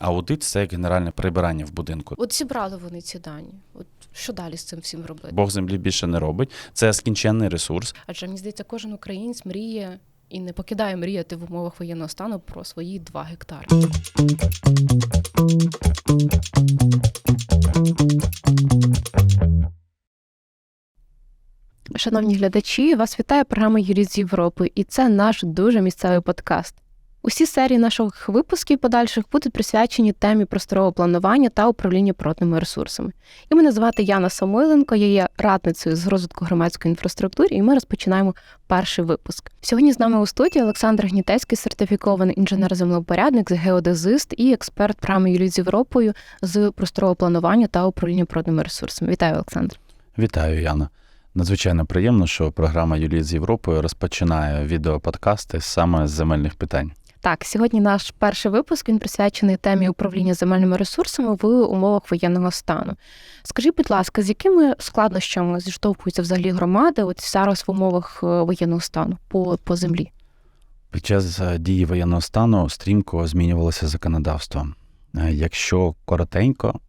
Аудит це генеральне прибирання в будинку. От зібрали вони ці дані. От що далі з цим всім робити? Бог землі більше не робить. Це скінченний ресурс. Адже мені здається, кожен українець мріє і не покидає мріяти в умовах воєнного стану про свої два гектари. Шановні глядачі, вас вітає програма Юріст з Європи, і це наш дуже місцевий подкаст. Усі серії наших випусків подальших будуть присвячені темі просторового планування та управління природними ресурсами. І мене звати Яна Самойленко, я є радницею з розвитку громадської інфраструктури, і ми розпочинаємо перший випуск. Сьогодні з нами у студії Олександр Гнітецький, сертифікований інженер-землепорядник, геодезист і експерт програми Юріст з Європою з просторового планування та управління природними ресурсами. Вітаю, Олександр. Вітаю, Яна. Надзвичайно приємно, що програма Юлії з Європою розпочинає відеоподкасти саме з земельних питань. Так, сьогодні наш перший випуск він присвячений темі управління земельними ресурсами в умовах воєнного стану. Скажіть, будь ласка, з якими складнощами зіштовхуються взагалі громади от зараз в умовах е, воєнного стану по, по землі? Під час е, дії воєнного стану стрімко змінювалося законодавство. Е, Якщо коротенько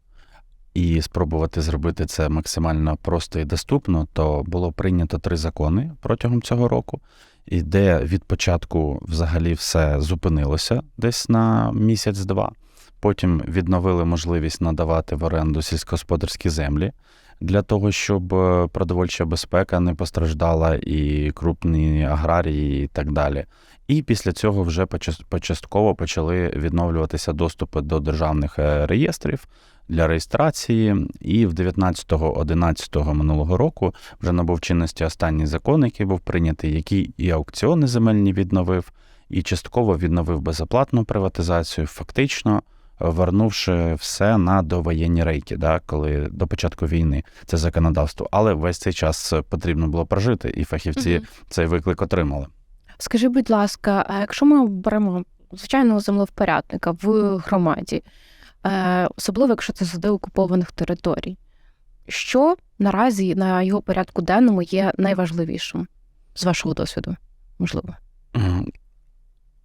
і спробувати зробити це максимально просто і доступно, то було прийнято три закони протягом цього року, і де від початку взагалі все зупинилося десь на місяць-два. Потім відновили можливість надавати в оренду сільськогосподарські землі для того, щоб е, продовольча безпека не постраждала, і крупні аграрії, і так далі. І після цього вже почас- почастково почали відновлюватися доступи до державних е, реєстрів для реєстрації. І в 19-11 минулого року вже набув чинності останній закон, який був прийнятий, який і аукціони земельні відновив, і частково відновив безоплатну приватизацію, фактично вернувши все на довоєнні рейки, да, коли до початку війни це законодавство. Але весь цей час потрібно було прожити, і фахівці Мгм. цей виклик отримали. Скажи, будь ласка, а якщо ми беремо звичайного землевпорядника в громаді, е, особливо якщо це з деокупованих територій, що наразі на його порядку денному є найважливішим з вашого досвіду? Можливо.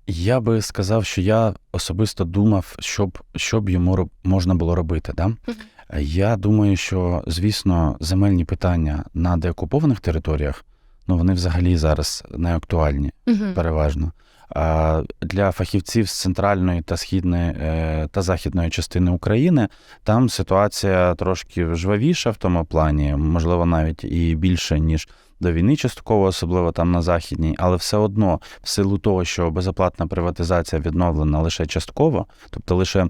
Я би сказав, що я особисто думав, щоб, що б йому можна було робити. Да? Я думаю, що, звісно, земельні питання на деокупованих територіях, ну вони взагалі зараз не актуальні, переважно. Для фахівців з центральної та східної е, та західної частини України там ситуація трошки жвавіша в тому плані, можливо, навіть і більше, ніж до війни частково, особливо там на західній, але все одно, в силу того, що безоплатна приватизація відновлена лише частково, тобто лише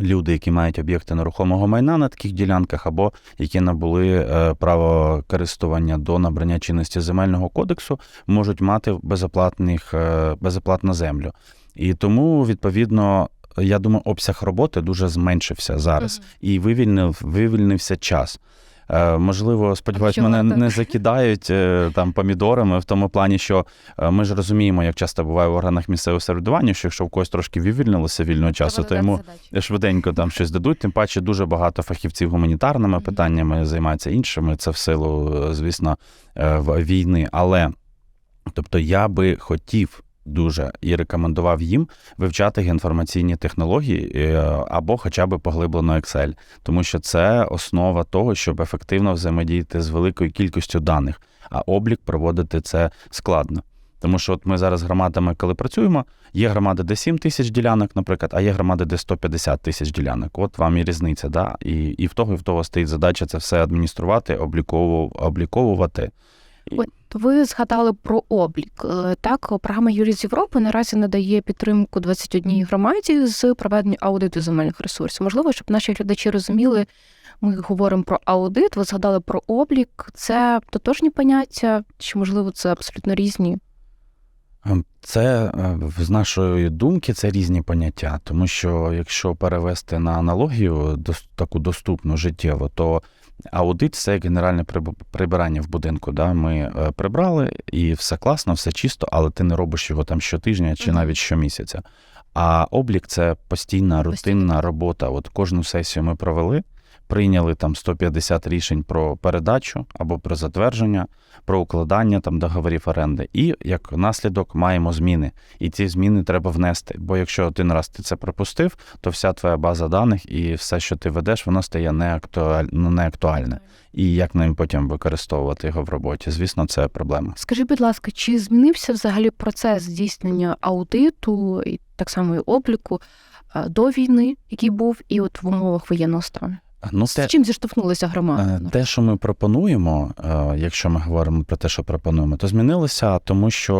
люди, які мають об'єкти нерухомого майна на таких ділянках, або які набули е, право користування до набрання чинності земельного кодексу, можуть мати безоплатних, е, безоплатну землю. І тому, відповідно, я думаю, обсяг роботи дуже зменшився зараз і вивільнив, вивільнився час. Е, Можливо, сподіваюсь, мене так? не закидають е, там помідорами в тому плані, що е, ми ж розуміємо, як часто буває в органах місцевого самоврядування, що якщо в когось трошки вивільнилося вільного часу, то йому швиденько там щось дадуть. Тим паче дуже багато фахівців гуманітарними питаннями займаються іншими. Це в силу, звісно, війни. Але тобто я би хотів. Дуже і рекомендував їм вивчати інформаційні технології е, або хоча б поглиблено Excel, тому що це основа того, щоб ефективно взаємодіяти з великою кількістю даних, а облік проводити це складно. Тому що от ми зараз з громадами, коли працюємо, є громади, де 7 тисяч ділянок, наприклад, а є громади, де 150 тисяч ділянок. От вам і різниця, да? І, і в того, і в того стоїть задача це все адмініструвати, облікову- обліковувати. Ви згадали про облік. Е, Так, програма Юрій з Європи наразі надає підтримку 21 громаді з проведення аудиту земельних ресурсів. Можливо, щоб наші глядачі розуміли, ми говоримо про аудит, ви згадали про облік. Це тотожні поняття, чи можливо це абсолютно різні? Ем, Це е, з нашої думки це різні поняття, тому що якщо перевести на аналогію таку доступну життєво, то аудит це генеральне прибирання в будинку. Да? Ми е, прибрали і все класно, все чисто, але ти не робиш його там щотижня чи навіть щомісяця. А облік це постійна рутинна робота. От кожну сесію ми провели. Прийняли там 150 рішень про передачу або про затвердження, про укладання там договорів оренди. І як наслідок маємо зміни. І ці зміни треба внести. Бо якщо один раз ти це пропустив, то вся твоя база даних і все, що ти ведеш, воно стає неактуаль... ну, неактуальне. І як ним потім використовувати його в роботі? Звісно, це проблема. Скажи, будь ласка, чи змінився взагалі процес здійснення аудиту і так само і обліку е, до війни, який був, і от в умовах воєнного стану? Ну, З чим зіштовхнулися громади? Е, Те, що ми пропонуємо, е, якщо ми говоримо про те, що пропонуємо, то змінилося, тому що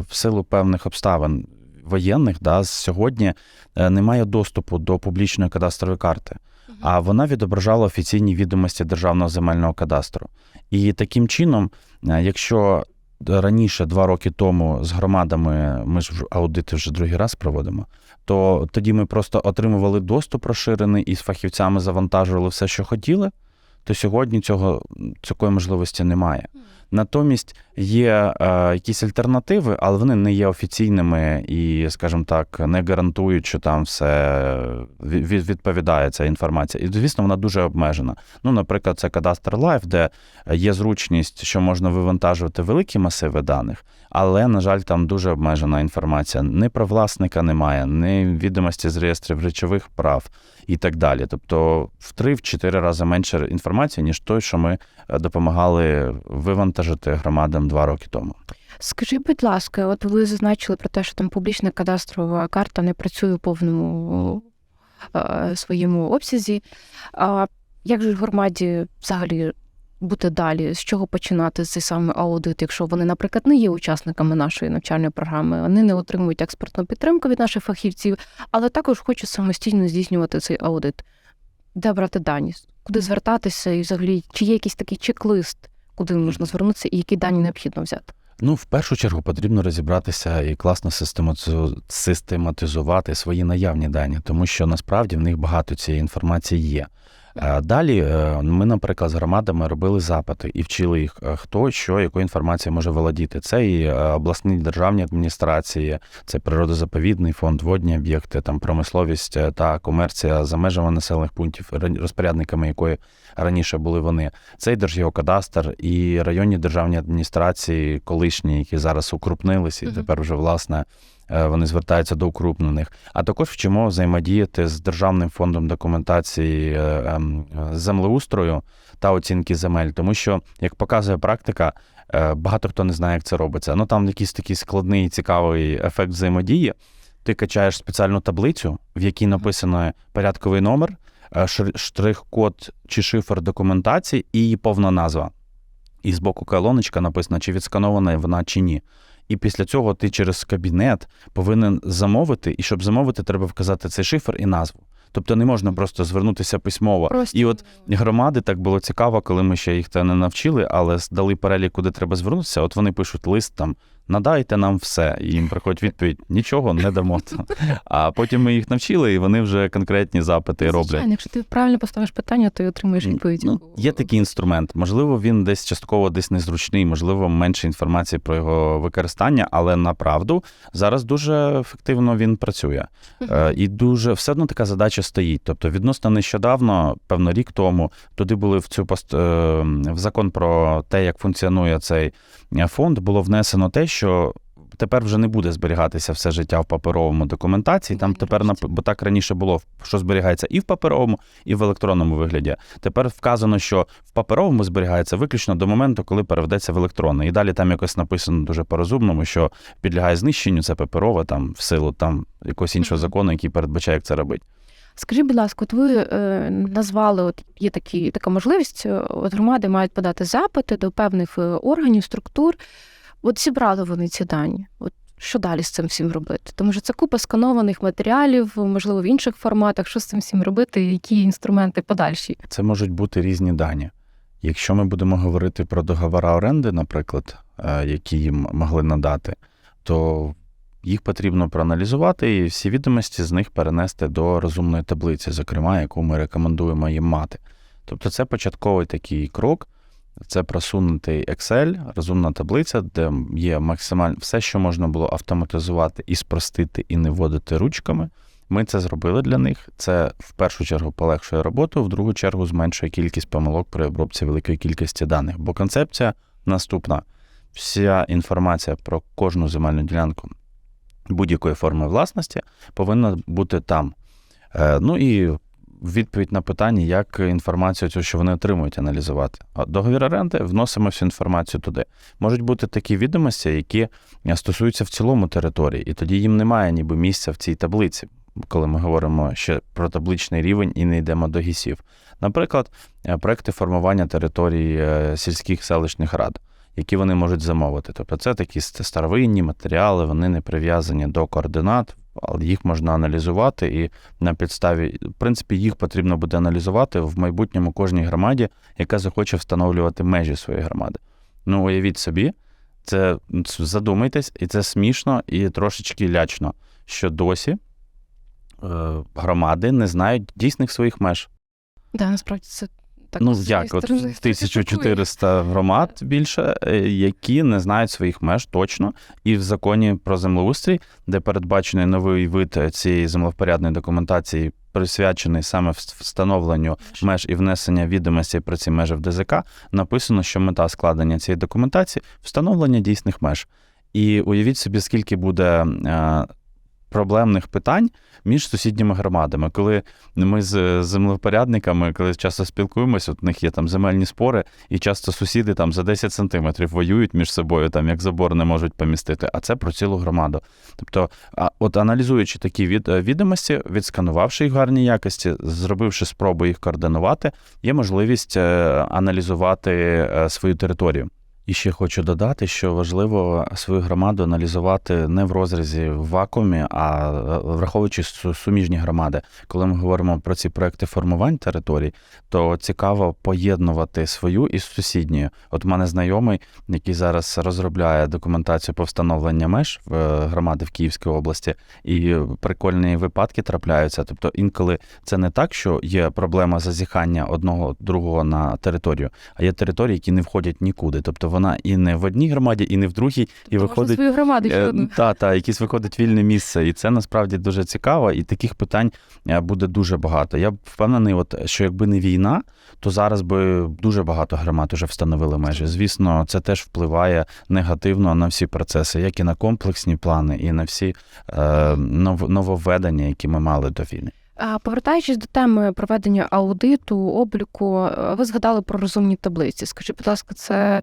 е, в силу певних обставин воєнних да, сьогодні немає доступу до публічної кадастрової карти, а вона відображала офіційні відомості Державного земельного кадастру. І таким чином, якщо раніше, два роки тому, з громадами ми ж аудити вже другий раз проводимо, то тоді ми просто отримували доступ розширений і з фахівцями завантажували все, що хотіли, то сьогодні цього, такої можливості немає. Натомість є е, якісь альтернативи, але вони не є офіційними і, скажімо так, не гарантують, що там все від- відповідає ця інформація. І, звісно, вона дуже обмежена. Ну, наприклад, це кадастр Live, де є зручність, що можна вивантажувати великі масиви даних, але, на жаль, там дуже обмежена інформація. Ні про власника немає, ні відомості з реєстрів речових прав і так далі. Тобто в 3-4 рази менше інформації, ніж той, що ми е, допомагали вивантажити громадам два роки тому. Скажи, будь ласка, от ви зазначили про те, що там публічна кадастрова карта не працює у повному е, своєму обсязі. А як же громаді взагалі бути далі? З чого починати цей саме аудит, якщо вони, наприклад, не є учасниками нашої навчальної програми, вони не отримують експертну підтримку від наших фахівців, але також хочуть самостійно здійснювати цей аудит? Де брати дані? Куди звертатися, і взагалі чи є якийсь такий чек-лист, куди можна звернутися, і які дані необхідно взяти? Ну, в першу чергу потрібно розібратися і класно систематизувати свої наявні дані, тому що насправді в них багато цієї інформації є. Е, Далі е, ми, наприклад, з громадами робили запити і вчили їх, е, хто що, якою інформацією може володіти. Це і обласні державні адміністрації, це природозаповідний фонд, водні об'єкти, там промисловість та комерція за межами населених пунктів, розпорядниками якої раніше були вони. Це і Держгеокадастр, і районні державні адміністрації, колишні, які зараз укрупнилися, і тепер вже власне. Е, Вони звертаються до укрупнених, а також вчимо взаємодіяти з Державним фондом документації е, ем, землеустрою та оцінки земель, тому що, як показує практика, е, багато хто не знає, як це робиться. Ну там якийсь такий складний, цікавий ефект взаємодії. Ти качаєш спеціальну таблицю, в якій написано порядковий номер, штрих-код чи шифр документації і її повна назва. І з боку колоночка написано, чи відсканована вона чи ні. І після цього ти через кабінет повинен замовити, і щоб замовити, треба вказати цей шифр і назву. Тобто не можна просто звернутися письмово. Просто І от громади так було цікаво, коли ми ще їх те не навчили, але дали перелік, куди треба звернутися. От вони пишуть лист там. Надайте нам все, і їм приходить відповідь: нічого не дамо. А потім ми їх навчили, і вони вже конкретні запити роблять. Якщо ти правильно поставиш питання, то й отримаєш відповідь. Ну, є такий інструмент. Можливо, він десь частково десь незручний, можливо, менше інформації про його використання, але направду зараз дуже ефективно він працює. Е, І дуже все одно така задача стоїть. Тобто, відносно нещодавно, певно, рік тому, туди були в цю пост е, в закон про те, як функціонує цей е, фонд, було внесено те, що. Тепер вже не буде зберігатися все життя в паперовому документації. Там тепер бо так раніше було, що зберігається і в паперовому, і в електронному вигляді. Тепер вказано, що в паперовому зберігається виключно до моменту, коли переведеться в електронний. І далі там якось написано дуже по-розумному, що підлягає знищенню це паперове там в силу там якогось іншого закону, який передбачає, як це робити. Скажіть, будь ласка, от ви е, назвали, от є такі, така можливість, е, от громади мають подати запити до певних е, органів, структур. От зібрали вони ці дані. От що далі з цим всім робити? Тому що це купа сканованих матеріалів, можливо, в інших форматах. Що з цим всім робити? Які інструменти подальші? Це можуть бути різні дані. Якщо ми будемо говорити про договори оренди, наприклад, е, які їм могли надати, то їх потрібно проаналізувати і всі відомості з них перенести до розумної таблиці, зокрема, яку ми рекомендуємо їм мати. Тобто це початковий такий крок. Це просунутий Excel, розумна таблиця, де є максимально все, що можна було автоматизувати і спростити, і не вводити ручками. Ми це зробили для них. Це в першу чергу полегшує роботу, в другу чергу зменшує кількість помилок при обробці великої кількості даних. Бо концепція наступна: вся інформація про кожну земельну ділянку будь-якої форми власності повинна бути там. Е, Ну і відповідь на питання, як інформацію, цю, що вони отримують, аналізувати. Договір оренди вносимо всю інформацію туди. Можуть бути такі відомості, які е, стосуються в цілому території, і тоді їм немає ніби місця в цій таблиці, коли ми говоримо ще про табличний рівень і не йдемо до гісів. Наприклад, е, проекти формування територій е, сільських селищних рад. Які вони можуть замовити. Тобто це такі старовинні матеріали, вони не прив'язані до координат, їх можна аналізувати, і на підставі, в принципі, їх потрібно буде аналізувати в майбутньому кожній громаді, яка захоче встановлювати межі своєї громади. Ну, уявіть собі, це задумайтесь, і це смішно і трошечки лячно, що досі е, громади не знають дійсних своїх меж. Да, насправді це так. ну як, от 1400 громад більше, е, які не знають своїх меж точно, і в законі про землеустрій, де передбачений новий вид цієї землевпорядної документації, присвячений саме вс- встановленню меж і внесення відомостей про ці межі в ДЗК, написано, що мета складення цієї документації встановлення дійсних меж. І уявіть собі, скільки буде е, проблемних питань між сусідніми громадами. Коли ми з землевпорядниками, коли часто спілкуємося, от у них є там земельні спори, і часто сусіди там за 10 сантиметрів воюють між собою, там як забор не можуть помістити, а це про цілу громаду. Тобто, от аналізуючи такі від, відомості, відсканувавши їх в гарній якості, зробивши спробу їх координувати, є можливість е, аналізувати е, свою територію. І ще хочу додати, що важливо свою громаду аналізувати не в розрізі в вакуумі, а е, враховуючи суміжні громади. Коли ми говоримо про ці проекти формувань територій, то цікаво поєднувати свою із сусідньою. От в мене знайомий, який зараз розробляє документацію по встановленню меж в е, громади в Київській області, і прикольні випадки трапляються. Тобто інколи це не так, що є проблема зазіхання одного другого на територію, а є території, які не входять нікуди. Тобто вона і не в одній громаді, і не в другій, і Можна виходить. свою громаду Е. Та, та, якесь виходить вільне місце, і це насправді дуже цікаво, і таких питань е, буде дуже багато. Я впевнений, от, що якби не війна, то зараз би дуже багато громад уже встановили межі. Звісно, це теж впливає негативно на всі процеси, як і на комплексні плани, і на всі е, нов- нововведення, які ми мали до війни. Повертаючись до теми проведення аудиту, обліку, е, ви згадали про розумні таблиці. Скажіть, будь ласка, це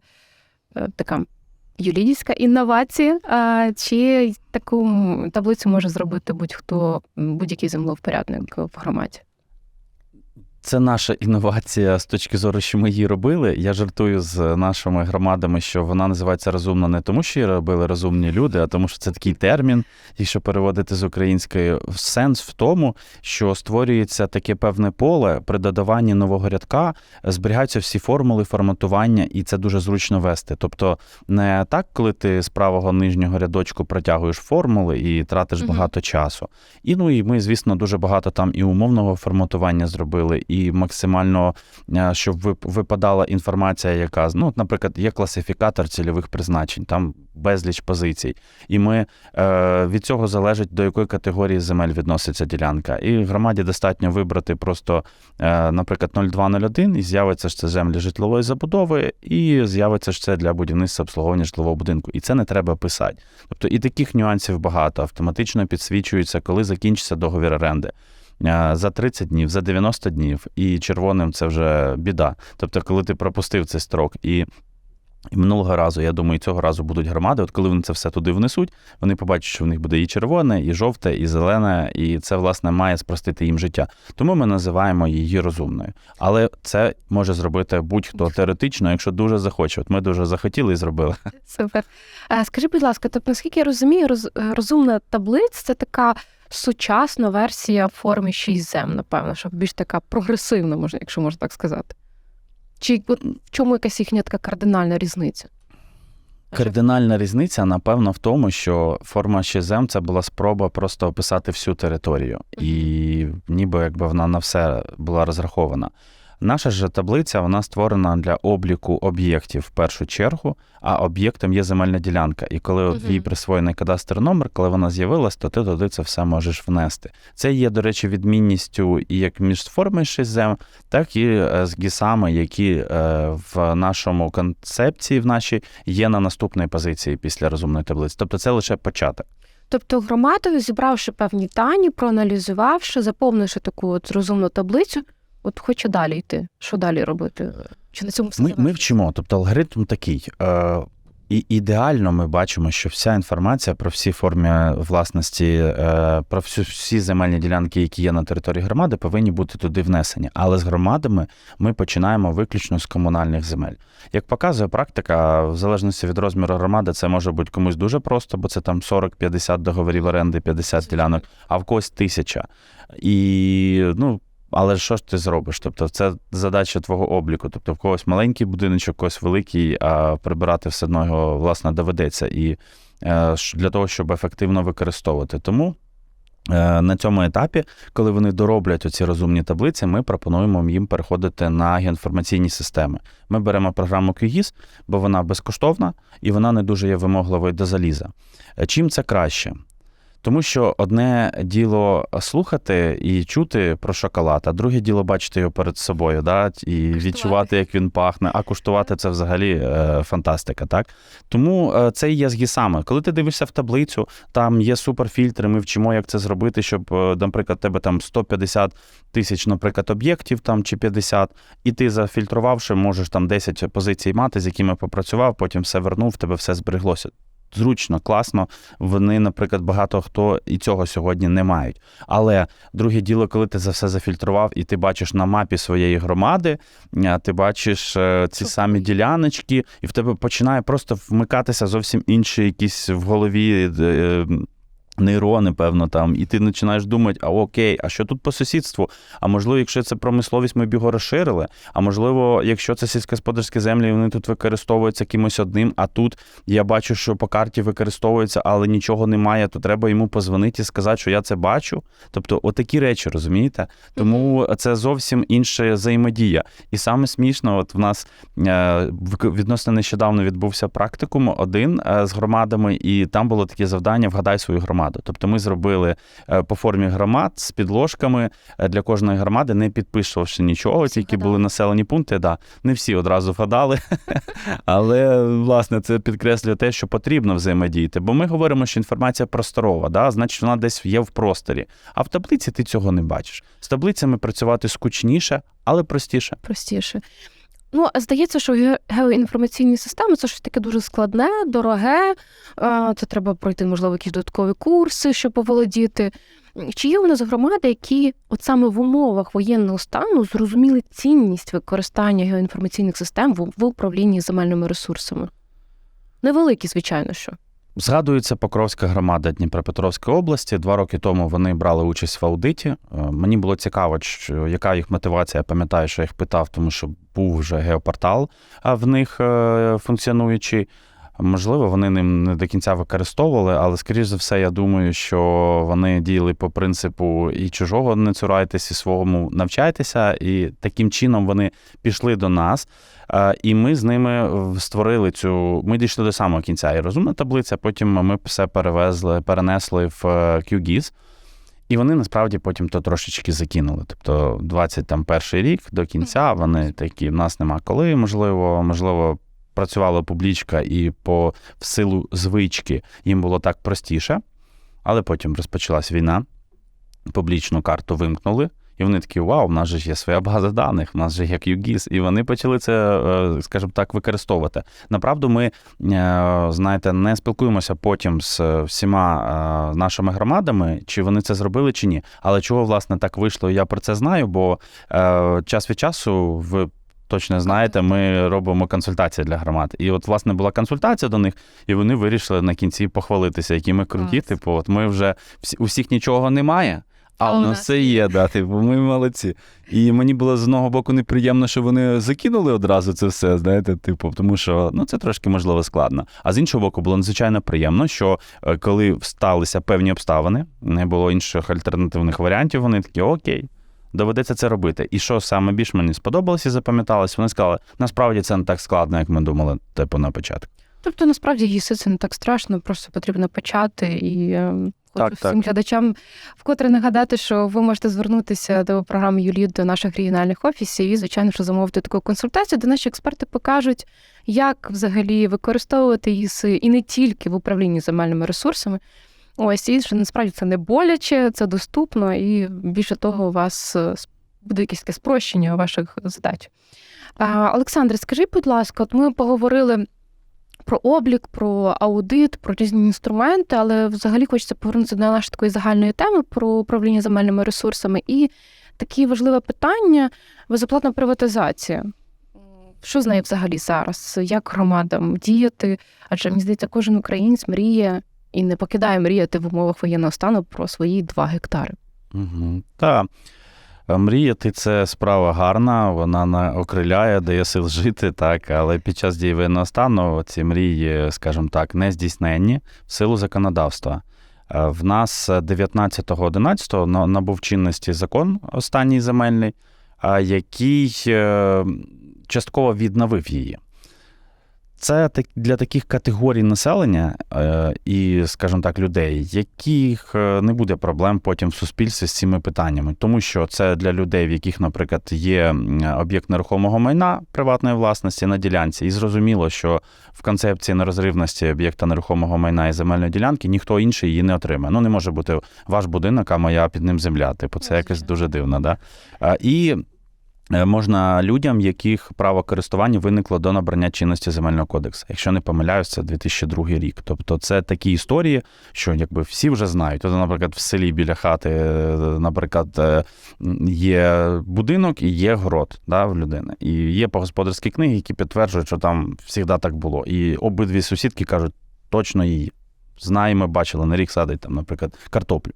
така юридична інновація, чи таку таблицю може зробити будь-хто, будь-який землевпорядник в громаді? Це наша інновація з точки зору, що ми її робили. Я жартую з нашими громадами, що вона називається розумна не тому, що її робили розумні люди, а тому, що це такий термін, якщо переводити з української, сенс в тому, що створюється таке певне поле при додаванні нового рядка, зберігаються всі формули форматування, і це дуже зручно вести. Тобто, не так, коли ти з правого нижнього рядочку протягуєш формули і тратиш Мгм. багато часу. І ну і ми, звісно, дуже багато там і умовного форматування зробили, і максимально, е, щоб вип- випадала інформація, яка ну, наприклад, є класифікатор цільових призначень, там безліч позицій. І ми е, від цього залежить, до якої категорії земель відноситься ділянка. І громаді достатньо вибрати просто, е, наприклад, 0201, і з'явиться ж це землі житлової забудови, і з'явиться ж це для будівництва обслуговування житлового будинку. І це не треба писати. Тобто і таких нюансів багато. Автоматично підсвічується, коли закінчиться договір оренди. Е, За 30 днів, за 90 днів, і червоним це вже біда. Тобто, коли ти пропустив цей строк, і і минулого разу, я думаю, цього разу будуть громади. От коли вони це все туди внесуть, вони побачать, що в них буде і червоне, і жовте, і зелене, і це, власне, має спростити їм життя. Тому ми називаємо її розумною. Але це може зробити будь-хто теоретично, якщо дуже захоче. От ми дуже захотіли і зробили. Супер. А скажіть, будь ласка, тобто, наскільки я розумію, роз, е, розумна таблиця це така сучасна версія форми 6 зем, напевно, що більш така прогресивна, можна, якщо можна так сказати. Чи от в чому якась їхня така кардинальна різниця? Кардинальна різниця, напевно, в тому, що форма 6 це була спроба просто описати всю територію, і ніби якби вона на все була розрахована. Наша ж таблиця вона створена для обліку об'єктів в першу чергу, а об'єктом є земельна ділянка. І коли от їй присвоєний кадастр номер, коли вона з'явилась, то ти туди це все можеш внести. Це є, до речі, відмінністю і як між форми 6 так і е, з гісами, які е, в нашому концепції, в нашій є на наступній позиції після розумної таблиці. Тобто це лише початок. Тобто громадою, зібравши певні дані, проаналізувавши, заповнивши таку от розумну таблицю, от хоче далі йти. Що далі робити? Чи на цьому все Ми, ми вчимо, тобто алгоритм такий. Е, і ідеально ми бачимо, що вся інформація про всі форми власності, е, про всі земельні ділянки, які є на території громади, повинні бути туди внесені. Але з громадами ми починаємо виключно з комунальних земель. Як показує практика, в залежності від розміру громади, це може бути комусь дуже просто, бо це там 40-50 договорів оренди, 50 ділянок, а в когось тисяча. І ну. Але що ж ти зробиш? Тобто, це задача твого обліку. Тобто, в когось маленький будиночок, когось великий, а прибирати все одно його власне доведеться. І е, для того, щоб ефективно використовувати. Тому е, на цьому етапі, коли вони дороблять оці розумні таблиці, ми пропонуємо їм переходити на геоінформаційні системи. Ми беремо програму QGIS, бо вона безкоштовна і вона не дуже є вимогливою до заліза. Е, Чим це краще? Тому що одне діло слухати і чути про шоколад, а друге діло бачити його перед собою, да, і відчувати, як він пахне, а куштувати це взагалі е, фантастика. Так? Тому е, це і є з гісами. Коли ти дивишся в таблицю, там є суперфільтри, ми вчимо, як це зробити, щоб, е, наприклад, тебе там 150 тисяч, наприклад, об'єктів там чи 50, і ти зафільтрувавши, можеш там 10 позицій мати, з якими попрацював, потім все вернув, в тебе все збереглося. Зручно, класно. Вони, наприклад, багато хто і цього сьогодні не мають. Але друге діло, коли ти за все зафільтрував, і ти бачиш на мапі своєї громади, ти бачиш е, ці самі діляночки, і в тебе починає просто вмикатися зовсім інші якісь в голові. Нейрони, певно, там, і ти починаєш думати, а окей, а що тут по сусідству? А можливо, якщо це промисловість, ми б його розширили. А можливо, якщо це сільськогосподарські землі, вони тут використовуються кимось одним, а тут я бачу, що по карті використовується, але нічого немає, то треба йому позвонити і сказати, що я це бачу. Тобто, отакі речі, розумієте? Тому це зовсім інша взаємодія. І саме смішно, от в нас е, відносно нещодавно відбувся практикум один е, з громадами, і там було таке завдання вгадай свою громаду. Тобто ми зробили е, по формі громад з підложками е, для кожної громади, не підписувавши нічого, Всі тільки вгадали. були населені пункти. Да. Не всі одразу вгадали, але власне це підкреслює те, що потрібно взаємодіяти. Бо ми говоримо, що інформація просторова, да? значить вона десь є в просторі. А в таблиці ти цього не бачиш. З таблицями працювати скучніше, але простіше. простіше. Ну, здається, що ге- геоінформаційні системи це щось таке дуже складне, дороге. Це треба пройти, можливо, якісь додаткові курси, щоб поволодіти. Чи є у нас громади, які от саме в умовах воєнного стану зрозуміли цінність використання геоінформаційних систем в управлінні земельними ресурсами? Невеликі, звичайно, що. Згадується Покровська громада Дніпропетровської області. Два роки тому вони брали участь в аудиті. Е, Мені було цікаво, що, яка їх мотивація. Я пам'ятаю, що я їх питав, тому що був вже геопортал в них е, функціонуючий. Можливо, вони ним не до кінця використовували, але, скоріш за все, я думаю, що вони діяли по принципу і чужого не цурайтесь, і свого навчайтеся. І таким чином вони пішли до нас. Е, І ми з ними створили цю. Ми дійшли до самого кінця. І розумна таблиця. Потім ми все перевезли, перенесли в е, QGIS. І вони насправді потім то трошечки закинули. Тобто 21 рік до кінця вони такі, в нас нема коли, можливо, можливо, працювала публічка, і по в силу звички їм було так простіше. Але потім розпочалась війна, публічну карту вимкнули. І вони такі, вау, в нас же є своя база даних, в нас же є QGIS. І вони почали це, е, скажімо так, використовувати. Направду, ми, е, знаєте, не спілкуємося потім з всіма е, нашими громадами, чи вони це зробили, чи ні. Але чого, власне, так вийшло, я про це знаю, бо час від часу в. Точно знаєте, ми робимо консультації для громад. І от, власне, була консультація до них, і вони вирішили на кінці похвалитися, які ми круті. Типу, от ми вже всі, у всіх нічого немає, а А у нас все є, да, типу, ми молодці. І мені було з одного боку неприємно, що вони закинули одразу це все, знаєте, типу, тому що ну це трошки можливо складно. А з іншого боку, було надзвичайно приємно, що е, коли сталися певні обставини, не було інших альтернативних варіантів, вони такі окей. Доведеться це робити. І що саме більш мені сподобалось і запам'яталось, вони сказали, насправді це не так складно, як ми думали, типу, на початку. Тобто, насправді їсти це не так страшно, просто потрібно почати і. е, Хочу Так, всім глядачам вкотре нагадати, що ви можете звернутися до програми Юлі до наших регіональних офісів і, звичайно, що замовити таку консультацію, де наші експерти покажуть, як взагалі використовувати ЄСИ і не тільки в управлінні земельними ресурсами. Ось і що насправді це не боляче, це доступно, і більше того, у вас е, буде якесь таке спрощення ваших задач. Олександр, скажи, будь ласка, от ми поговорили про облік, про аудит, про різні інструменти, але взагалі хочеться повернутися до нашої такої загальної теми про управління земельними ресурсами. І таке важливе питання безоплатна приватизація. Що з нею взагалі зараз? Як громадам діяти? Адже мені здається, кожен українець мріє і не покидає мріяти в умовах воєнного стану про свої 2 гектари. Угу. Так. Мріяти це справа гарна, вона на- окриляє, дає сил жити, так, але під час дії стану ці мрії, скажімо так, не здійсненні в силу законодавства. Е, В нас 19.11 на- набув чинності закон останній земельний, який е, частково відновив її. Це для таких категорій населення е, і, скажімо так, людей, яких е, не буде проблем потім в суспільстві з цими питаннями, тому що це для людей, в яких, наприклад, є об'єкт нерухомого майна приватної власності на ділянці, і зрозуміло, що в концепції нерозривності об'єкта нерухомого майна і земельної ділянки ніхто інший її не отримає. Ну не може бути ваш будинок, а моя під ним земля. Типу, це якось дуже дивно. Да? І можна людям, яких право користування виникло до набрання чинності земельного кодексу. Якщо не помиляюсь, це 2002 рік. Тобто це такі історії, що якби всі вже знають. Тобто, наприклад, в селі біля хати, е, наприклад, е, є будинок і є город да, в людини. І є господарські книги, які підтверджують, що там завжди так було. І обидві сусідки кажуть, точно її. Знаємо, бачили, на рік садить там, наприклад, картоплю.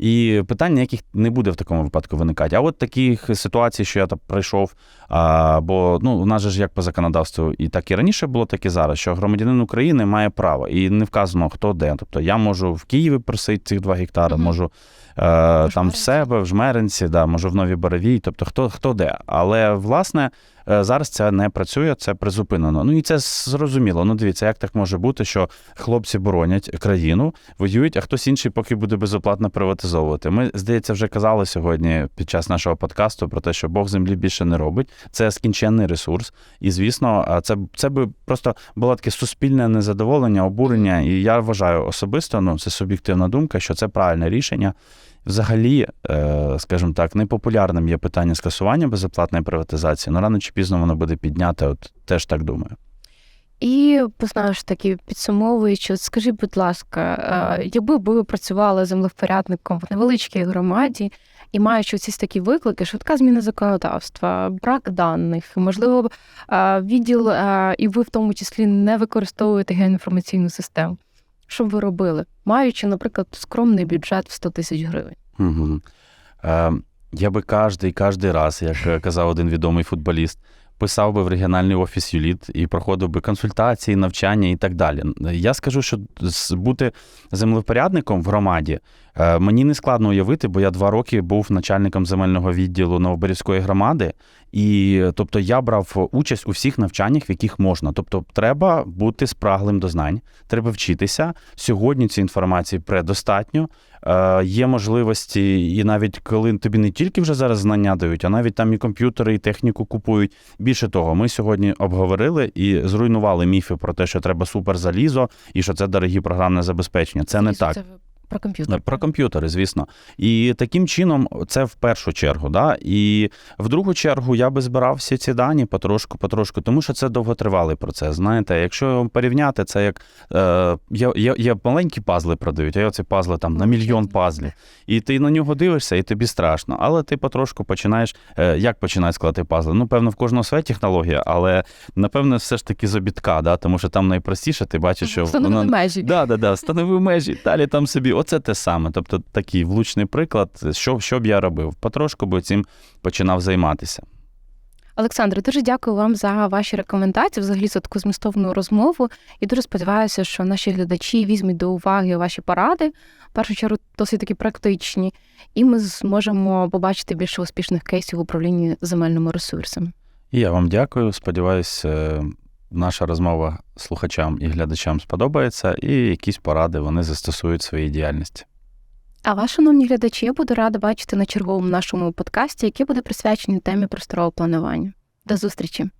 І питань ніяких не буде в такому випадку виникати. А от таких ситуацій, що я там прийшов, а, бо ну, у нас же ж як по законодавству, і так і раніше було, так і зараз, що громадянин України має право, і не вказано, хто де. Тобто я можу в Києві просити цих 2 гектари, Мгм. можу е, там в себе, в Жмеринці, да, можу в Новій Боровій, тобто хто, хто де. Але власне. е, Зараз це не працює, це призупинено. Ну і це зрозуміло. Ну дивіться, як так може бути, що хлопці боронять країну, воюють, а хтось інший поки буде безоплатно приватизовувати. Ми, здається, вже казали сьогодні під час нашого подкасту про те, що Бог землі більше не робить. Це скінченний ресурс. І звісно, це, це би просто було таке суспільне незадоволення, обурення. І я вважаю особисто, ну це суб'єктивна думка, що це правильне рішення. Взагалі, е, скажімо так, непопулярним є питання скасування безоплатної приватизації, але рано чи пізно воно буде підняте, от теж так думаю. І знову ж таки, підсумовуючи, от скажіть, будь ласка, е, якби ви працювали землевпорядником в невеличкій громаді і маючи ці такі виклики, швидка зміна законодавства, брак даних, можливо, е, відділ, е, і ви в тому числі не використовуєте геоінформаційну систему. Що б ви робили, маючи, наприклад, скромний бюджет в 100 тисяч гривень? Угу. Е, я би кожний, кожний раз, як казав один відомий футболіст, писав би в регіональний офіс Юліт і проходив би консультації, навчання і так далі. Я скажу, що бути землевпорядником в громаді е, мені не складно уявити, бо я два роки був начальником земельного відділу Новоберівської громади, і тобто я брав участь у всіх навчаннях, в яких можна. Тобто, треба бути спраглим до знань, треба вчитися. Сьогодні цієї інформації предостатньо. Е, є можливості, і навіть коли тобі не тільки вже зараз знання дають, а навіть там і комп'ютери, і техніку купують. Більше того, ми сьогодні обговорили і зруйнували міфи про те, що треба суперзалізо і що це дорогі програмне забезпечення. Це не так. Про комп'ютер. Про комп'ютери, звісно. І таким чином, це в першу чергу. Да? І в другу чергу я би збирав всі ці дані потрошку, потрошку, тому що це довготривалий процес. Знаєте, якщо порівняти, це як е, є, є, є маленькі пазли продають, а є оці пазли там на мільйон пазлів. І ти на нього дивишся, і тобі страшно. Але ти потрошку починаєш. Е, як починають складати пазли? Ну, певно, в кожного своя технологія, але напевно, все ж таки з обідка, да? тому що там найпростіше, ти бачиш, що Встановили воно межі. Да, да, да, встановив межі, далі там собі. Оце те саме. Тобто такий влучний приклад, що, що б я робив. Потрошку би цим починав займатися. Олександре, дуже дякую вам за ваші рекомендації, взагалі за таку змістовну розмову. І дуже сподіваюся, що наші глядачі візьмуть до уваги ваші поради, в першу чергу досить такі практичні, і ми зможемо побачити більше успішних кейсів в управлінні земельними ресурсами. І я вам дякую. Сподіваюсь, е, наша розмова слухачам і глядачам сподобається, і якісь поради вони застосують в своїй діяльності. А вас, шановні глядачі, я буду рада бачити на черговому нашому подкасті, який буде присвячений темі просторового планування. До зустрічі!